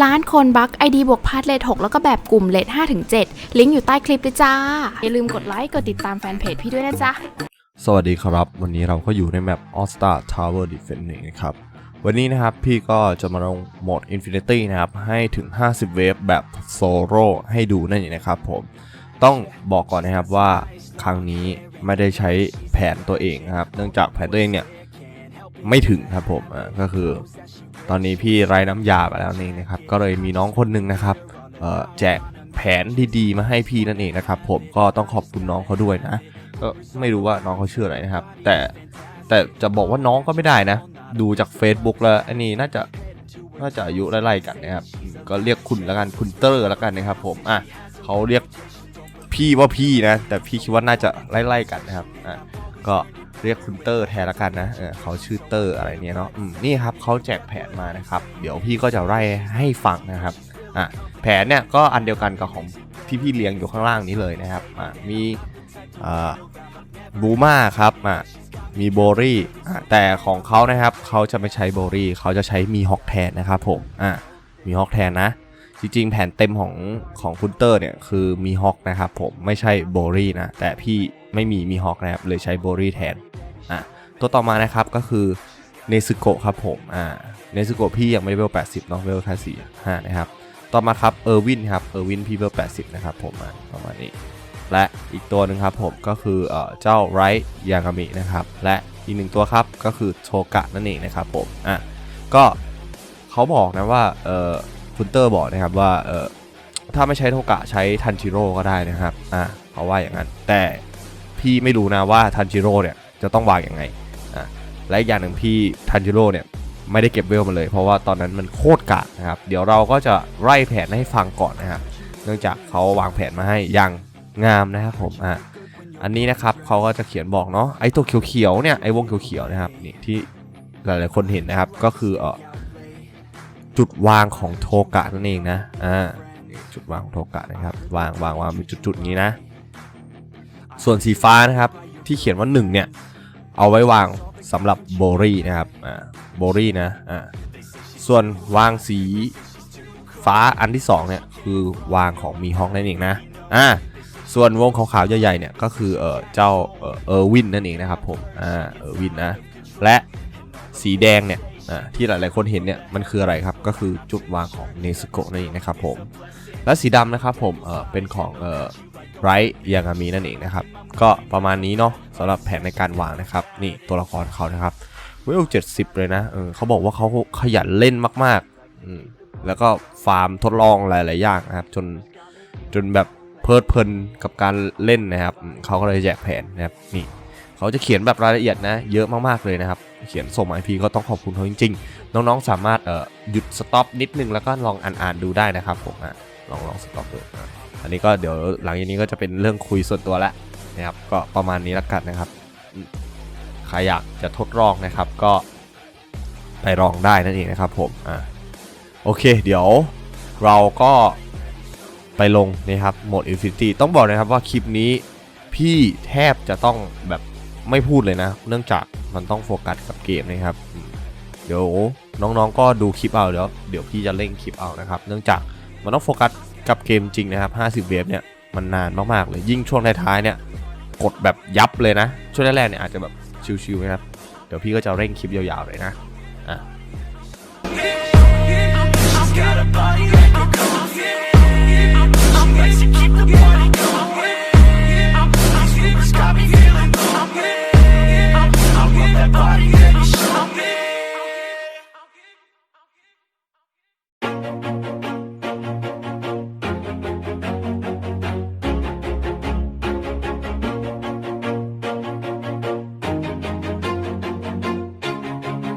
ร้านคนบัก ID บวกพาร์ทเลท6แล้วก็แบบกลุ่มเลท5ถึง7ลิงก์อยู่ใต้คลิปเลยจ้า อย่าลืมกดไลค์ กดติดตามแฟนเพจพี่ด้วยนะจ๊ะ สวัสดีครับ วันนี้เราก็อยู่ในแมป All Star Tower Defense 1นะครับ วันนี้นะครับพี่ก็จะมาลงโหมด Infinity นะครับ ให้ถึง 50 เวฟแบบโซโล่ให้ดูนั่นเองนะครับผม ต้องบอกก่อนนะครับว่าครั้งนี้ไม่ได้ใช้แผนตัวเองนะครับ เนื่องจากแผนตัวเองเนี่ยไม่ถึงครับผมก็คือ ตอนนี้พี่ไร้น้ำยาไปแล้วนี่นะครับ ก็เลยมีน้องคนหนึ่งนะครับแจกแผนดีๆ มาให้พี่นั่นเองนะครับ ผมก็ต้องขอบคุณน้องเขาด้วยนะก็ไม่รู้ว่าน้องเขาชื่ออะไรนะครับ แต่แต่จะบอกว่าน้องก็ไม่ได้นะ ดูจาก Facebook แล้วอันนี้น่าจะน่าจะอายุไล่ๆกันนะครับ ก็เรียกคุณแล้วกันคุณเตอร์แล้วกันนะครับ ผมอะเขาเรียกพี่ว่าพี่นะ แต่พี่คิดว่าน่าจะไล่ๆกันนะครับอะก็ เรียกคุณเตอร์แทนละกันนะเออเขาชื่อเตอร์อะไรเนี่ยเนาะนี่ครับเขาแจกแผนมานะครับ เดี๋ยวพี่ก็จะไล่ให้ฟังนะครับอะแผนเนี่ยก็อันเดียวกันกับของที่พี่เลี้ยงอยู่ข้างล่างนี้เลยนะครับอะมีอ่าบูมาครับอะมีโบรี่แต่ของเขานะครับเขาจะไม่ใช้โบรี่เขาจะใช้มีฮอกแทนนะครับผมอะมีฮอกแทนนะ จริงๆ แผนเต็มของของคุณเตอร์เนี่ยคือมีฮอกนะครับผมไม่ใช่โบรี่นะแต่พี่ ไม่มีมีฮอกนะครับเลยใช้โบรี่แทนอะตัวต่อมานะครับก็คือเนซึโกะครับผมอ่าเนซึโกะพี่ยังไม่เวล80เนาะเวลแค่สี่ห้านะครับต่อมาครับเออร์วินครับเออร์วินพี่เวล80นะครับผมประมาณนี้และอีกตัวหนึ่งครับผมก็คือเอ่อเจ้าไรยางามินะครับและอีกหนึ่งตัวครับก็คือโทกะนั่นเองนะครับผมอะก็เขาบอกนะว่าเอ่อคุณเตอร์บอกนะครับว่าเอ่อถ้าไม่ใช้โทกะใช้ทันจิโร่ก็ได้นะครับอะเขาว่าอย่างนั้นแต่ พี่ไม่รู้นะว่าทันจิโร่เนี่ยจะต้องวางยังไงอะและอีกอย่างหนึ่งพี่ทันจิโร่เนี่ยไม่ได้เก็บเวลมาเลย เพราะว่าตอนนั้นมันโคตรกะนะครับ เดี๋ยวเราก็จะไล่แผนให้ฟังก่อนนะครับเนื่องจากเขาวางแผนมาให้อย่างงามนะครับผมอะอันนี้นะครับเขาก็จะเขียนบอกเนาะไอ้ตัวเขียวๆเนี่ยไอ้วงเขียวๆนะครับนี่ที่หลายๆคนเห็นนะครับก็คือเออจุดวางของโทกะนั่นเองนะอ่าจุดวางของโทกะนะครับ วางวางวางเป็นจุดๆนี้นะ ส่วนสีฟ้านะครับที่เขียนว่า 1 เนี่ย เอาไว้วางสำหรับโบรี่นะครับอ่าโบรี่นะอ่าส่วนวางสีฟ้าอันที่สองเนี่ย คือวางของมีฮอกนั่นเองนะอ่าส่วนวงขาวๆใหญ่ๆเนี่ยก็คือเออเจ้าเออเออร์วินนั่นเองนะครับผมอ่าเออร์วินนะและสีแดงเนี่ยอ่าที่หลายๆคนเห็นเนี่ยมันคืออะไรครับก็คือจุดวางของเนสโกนั่นเองนะครับผมและสีดำนะครับผมเออเป็นของเออ ไรยางามีนั่นเองนะครับ ก็ประมาณนี้เนาะสำหรับแผนในการวางนะครับ นี่ตัวละครเขานะครับเวลเจ็ดสิบเลยนะเออเขาบอกว่าเขาขยันเล่นมากๆอืมแล้วก็ฟาร์มทดลองหลายๆอย่างนะครับ จนจนแบบเพลิดเพลินกับการเล่นนะครับ เขาก็เลยแจกแผนนะครับนี่เขาจะเขียนแบบรายละเอียดนะ เยอะมากๆเลยนะครับ เขียนส่งมาให้พี่ก็ต้องขอบคุณเขาจริง ๆ น้องๆสามารถเอ่อหยุดสต็อปนิดนึงแล้วก็ลองอ่านๆดูได้นะครับผมอะลองลองสต็อปดูอะ อันนี้ก็เดี๋ยวหลังจากนี้ก็จะเป็นเรื่องคุยส่วนตัวแล้วนะครับ ก็ประมาณนี้ล้วกันนะครับ ใครอยากจะทดลองนะครับก็ไปลองได้นั่นเองนะครับผม อะโอเค เดี๋ยวเราก็ไปลงนะครับโหมด Infinity ต้องบอกนะครับว่าคลิปนี้พี่แทบจะต้องแบบไม่พูดเลยนะ เนื่องจากมันต้องโฟกัสกับเกมนะครับ เดี๋ยวน้องๆก็ดูคลิปเอาเดี๋ยวเดี๋ยวพี่จะเร่งคลิปเอานะครับ เนื่องจากมันต้องโฟกัส กับเกมจริงนะครับ 50 เวฟเนี่ยมันนานมากๆเลย ยิ่งช่วงท้ายๆเนี่ยกดแบบยับเลยนะ ช่วงแรกๆเนี่ยอาจจะแบบชิวๆนะครับ เดี๋ยวพี่ก็จะเร่งคลิปยาวๆเลยนะอะ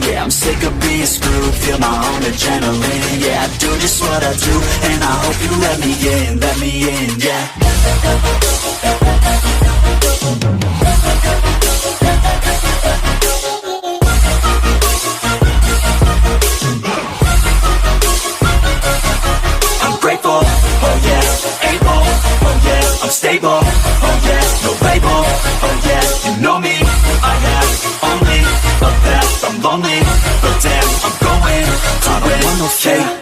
Yeah, I'm sick of being screwed, feel my own adrenaline. Yeah, I do just what I do, and I hope you let me in, let me in. Yeah. I'm grateful, oh yeah, able, oh yeah, I'm stable, oh yeah, no label, oh yeah, you know me, I have lonely, but damn, I'm going. To I don't want no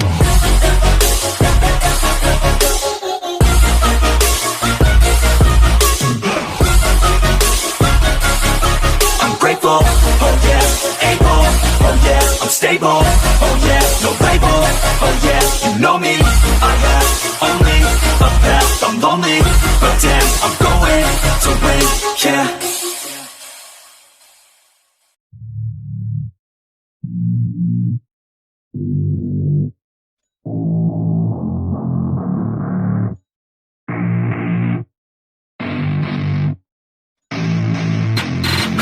Stable, oh yeah, no label, oh yeah, you know me, I have only the best, I'm lonely, but damn, I'm going to win, yeah. I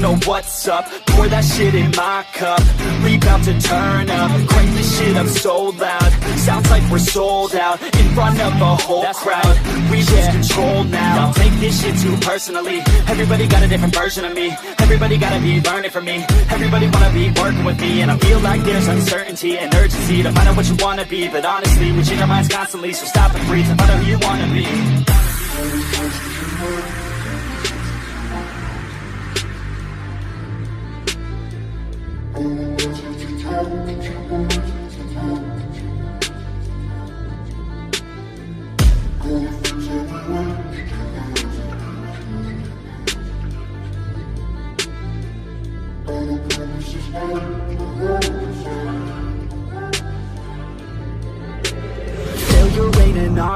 know what's up. Pour that shit in my cup. We bout to turn up. Crank this shit up so loud. Sounds like we're sold out. In front of a whole That's crowd. We lose control now. Don't take this shit too personally. Everybody got a different version of me. Everybody gotta be learning from me. Everybody wanna be working with me. And I feel like there's uncertainty and urgency To find out what you wanna be. But honestly, we change our minds constantly. So stop and breathe and find out who you wanna be Thank you.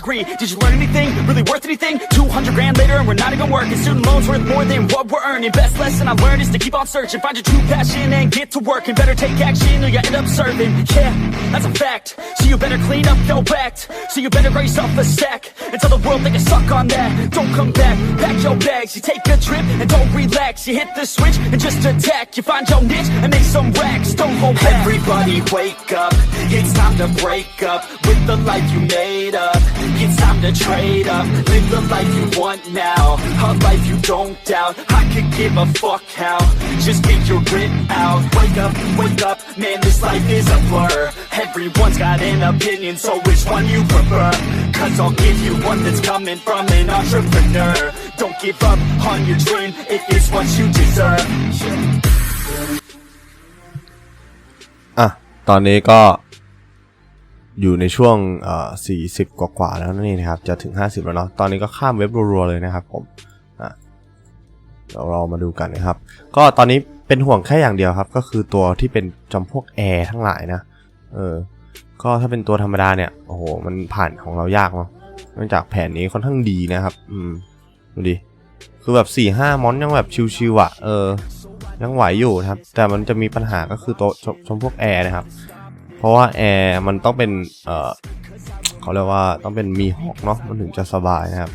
Did you learn anything? Really worth anything? 200 grand later and we're not even working. Student loans worth more than what we're earning. Best lesson I learned is to keep on searching. Find your true passion and get to work. And better take action or you end up serving. Yeah, that's a fact. So you better clean up your act. So you better raise yourself a sack. And tell the world they can suck on that. Don't come back. Pack your bags. You take a trip and don't relax. You hit the switch and just attack. You find your niche and make some racks. Don't hold back. Everybody wake up. It's time to break up with the life you made up It's time to trade up. Live the life you want now. A life you don't doubt. I could give a fuck how. Just get your grit out. Wake up, wake up. Man, this life is a blur. Everyone's got an opinion, so which one you prefer? Cause I'll give you one that's coming from an entrepreneur. Don't give up on your dream. It is what you deserve. อ่ะ ตอนนี้ก็ อยู่ในช่วงเอ่อ40กว่าๆแล้วนี่นะครับ จะถึง 50 แล้วเนาะ ตอนนี้ก็ข้ามเว็บรัวๆเลยนะครับผมเดี๋ยวเรามาดูกันนะครับ ก็ตอนนี้เป็นห่วงแค่อย่างเดียวครับ ก็คือตัวที่เป็นจำพวกแอร์ทั้งหลายนะ เออ ก็ถ้าเป็นตัวธรรมดาเนี่ย โอ้โห มันผ่านของเรายากเนาะเนื่องจากแผนนี้ค่อนข้างดีนะครับ อืม ดูดิ คือแบบ4ี่ห้ามอนยังแบบชิวๆอะ เออ ยังไหวอยู่นะครับ แต่มันจะมีปัญหาก็คือตัวชชมพวกแอร์นะครับ เพราะว่าแอร์มันต้องเป็นเออเขาเรียกว่าต้องเป็นมีฮอกเนาะมันถึงจะสบายนะครับ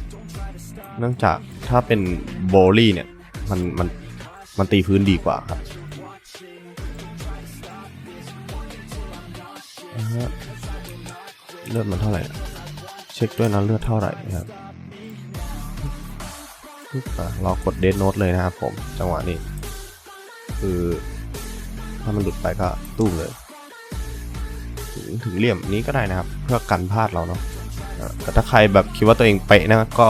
เนื่องจากถ้าเป็นโบลี่เนี่ยมันมันมันตีพื้นดีกว่าครับเลือดมันเท่าไหร่ เช็คด้วยนะเลือดเท่าไหร่นะครับปึ๊บอะเรากดเดนโนตเลยนะครับผม จังหวะนี้ คือ ถ้ามันหลุดไปก็ตู้มเลย ถึงเหลี่ยมนี้ก็ได้นะครับ เพื่อกันพลาดเราเนาะแต่ถ้าใครแบบคิดว่าตัวเองเป๊ะนะก็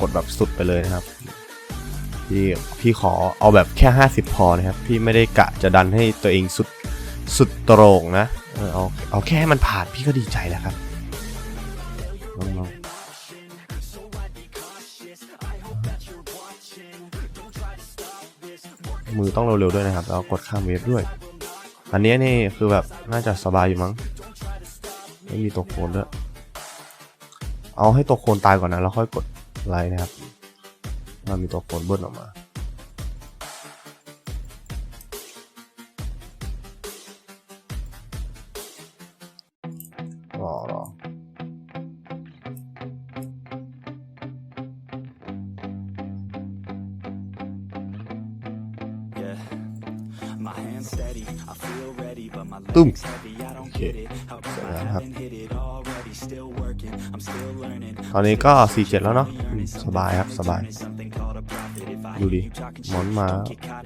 กดแบบสุดไปเลยนะครับพี่พี่ขอเอาแบบแค่ 50 พอนะครับ พี่ไม่ได้กะจะดันให้ตัวเองสุดสุดโตรงนะเอาเอาแค่ให้มันผ่านพี่ก็ดีใจแล้วครับน้องมือต้องเร็วๆด้วยนะครับแล้วกดข้ามเวฟด้วย อันนี้นี่คือแบบน่าจะสบายอยู่มั้ง ไม่มีตัวโคนด้วยเอาให้ตัวโคนตายก่อนนะแล้วค่อยกดไลค์นะครับมันมีตัวโคนเบิ้ลออกมา ตอนนี้ก็ 47 แล้วเนาะสบายครับสบาย ดูดิหมอนมา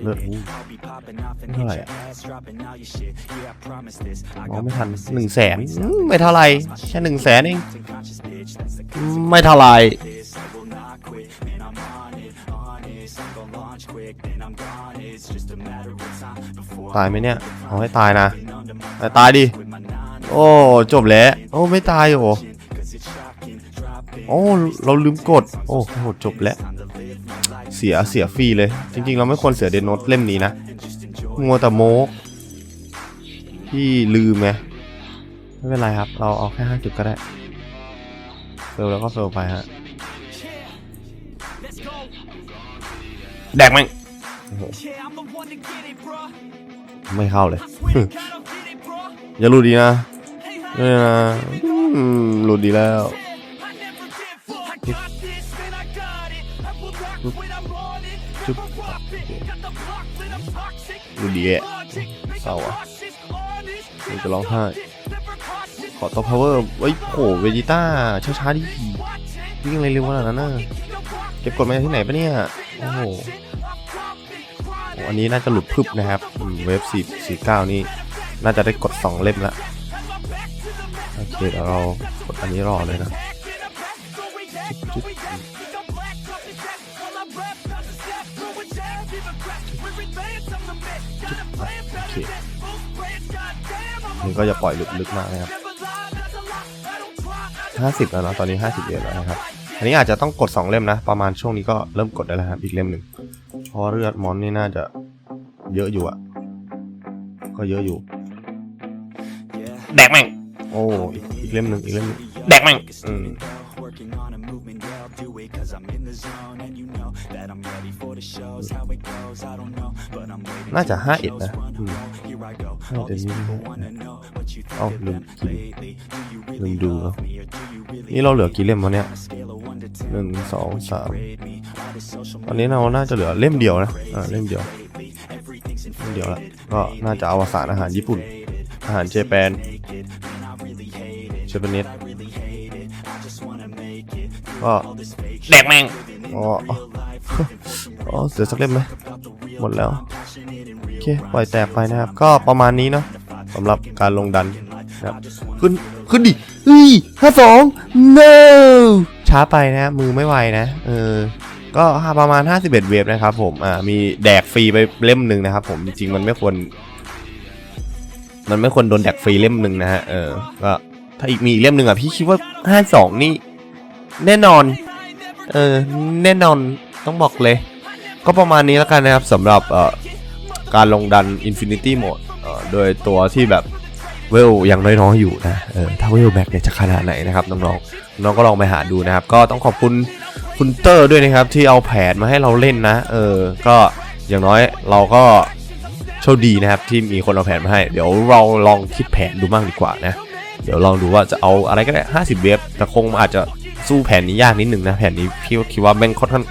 เลือดหูเท่าไหร่อะมองไม่ทันหนึ่งแสนไม่เท่าไรแค่หนึ่งแสนเอง ไม่เท่าไรตายไหมเนี่ยเอาให้ตายนะ ตายดิ โอ้ จบแล้ว โอ้ ไม่ตายโอ้ อ้เราลืมกด โอ้โหจบแล้ว เสียเสียฟรีเลย จริง ๆ เราไม่ควรเสียเดนโนตเล่มนี้นะงัวแต่โมพี่ลืมไงไม่เป็นไรครับ เราเอาแค่ห้าสิบก็ได้เฟลแล้วก็เฟลไปฮะแดกแม่งไม่เข้าเลย อย่าหลุดดีนะนี่นะหลุดดีแล้ว I never give up. I got this, man, I got it. I will rock when I'm on it. Chup. Never rock it. Got the block lit up toxic. หลุดดีแอะเศร้าอะมันจะร้องไห้ขอตัว power เฮ้ยโหเวจิต้าช้าๆดิวิ่งอะไรเร็วขนาดนั้นน่ะเก็บกดมาจากที่ไหนปะเนี่ย โอ้โห อันนี้น่าจะหลุดพึบนะครับ เวฟสี่สี่เก้านี่ น่าจะได้กดสองเล่มละ โอเคเดี๋ยวเรากดอันนี้รอเลยนะ นี่ก็จะปล่อยลึกๆมากนะครับห้าสิบแล้วนะตอนนี้ห้าสิบเอ็ดแล้วนะครับ อันนี้อาจจะต้องกดสองเล่มนะ ประมาณช่วงนี้ก็เริ่มกดได้แล้วครับอีกเล่มหนึ่งเพราะเลือดมอนนี่น่าจะเยอะอยู่อะก็เยอะอยู่ แดกแม่ง โอ้อีกอีกเล่มหนึ่งอีกเล่มหนึ่งแดกแม่งอืม working on a movement, yeah, I'll do it cause I'm in the zone. And you know that I'm ready for the shows. How it goes, I don't know, but I'm waiting. น่าจะ till the 5 1 shows นะ run อืม on. Here I go. น่า All จะ these นี่ people wanna know what you think เอ้า of ลืม them กิน lately. Do you ลื really มดู love me or do you really นี่เราเหลือกี่เล่มวะเนี่ย on a scale of one to หนึ่ง ten? สองสาม Grade me. All this social ตอนนี้เราน่าจะเหลือเล่มเดียวนะอ่าเล่มเดียวเล่มเดียวละก็น่าจะอวสานอาหารญี่ปุ่น อาหารเจแปนเจแปนิสก็แดกแมงอ๋ออ๋อเสือสักเล่มไหมหมดแล้วโอ เคปล่อยแตกไปนะครับ ก็ประมาณนี้เนาะสำหรับการลงดันนะครับขึ้นขึ้นดิเฮ้ยห้าสอง no ช้าไปนะมือไม่ไหวนะเออก็ประมาณ 51 เวฟนะครับผมอ่ามีแดกฟรีไปเล่มหนึ่งนะครับผมจริงๆมันไม่ควร มันไม่ควรโดนแดกฟรีเล่มหนึ่งนะฮะเออก็ถ้าอีกมีอีกเล่มหนึ่งอะพี่คิดว่า 52 นี่ แน่นอน เออแน่นอนต้องบอกเลย ก็ประมาณนี้แล้วกันนะครับสำหรับเอ่อ การลงดัน Infinity Mode โดยตัวที่แบบเวลยังน้อยๆอยู่นะเออถ้าเวลแบ็กเนี่ยจะขนาดไหนนะครับน้องๆน้องก็ลองไปหาดูนะครับ ก็ต้องขอบคุณคุณเตอร์ด้วยนะครับ ที่เอาแผนมาให้เราเล่นนะเออก็อย่างน้อยเราก็โชคดีนะครับที่มีคนเอาแผนมาให้ เดี๋ยวเราลองคิดแผนดูบ้างดีกว่านะเดี๋ยวลองดูว่าจะเอาอะไรก็ได้ 50 เวฟแต่คงอาจจะสู้แผนนี้ยากนิดนึงนะแผนนี้พี่คิดว่าแม่งค่อนข้าง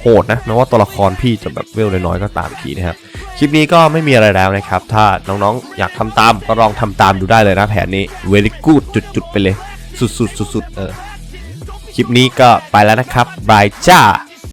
โหดนะแม้ว่าตัวละครพี่จะแบบเวลน้อยๆก็ตามทีนะครับ คลิปนี้ก็ไม่มีอะไรแล้วนะครับ ถ้าน้องๆ อยากทำตามก็ลองทำตามดูได้เลยนะแผนนี้ very good จุดๆไปเลย สุดๆสุดๆเออคลิปนี้ก็ไปแล้วนะครับบายจ้า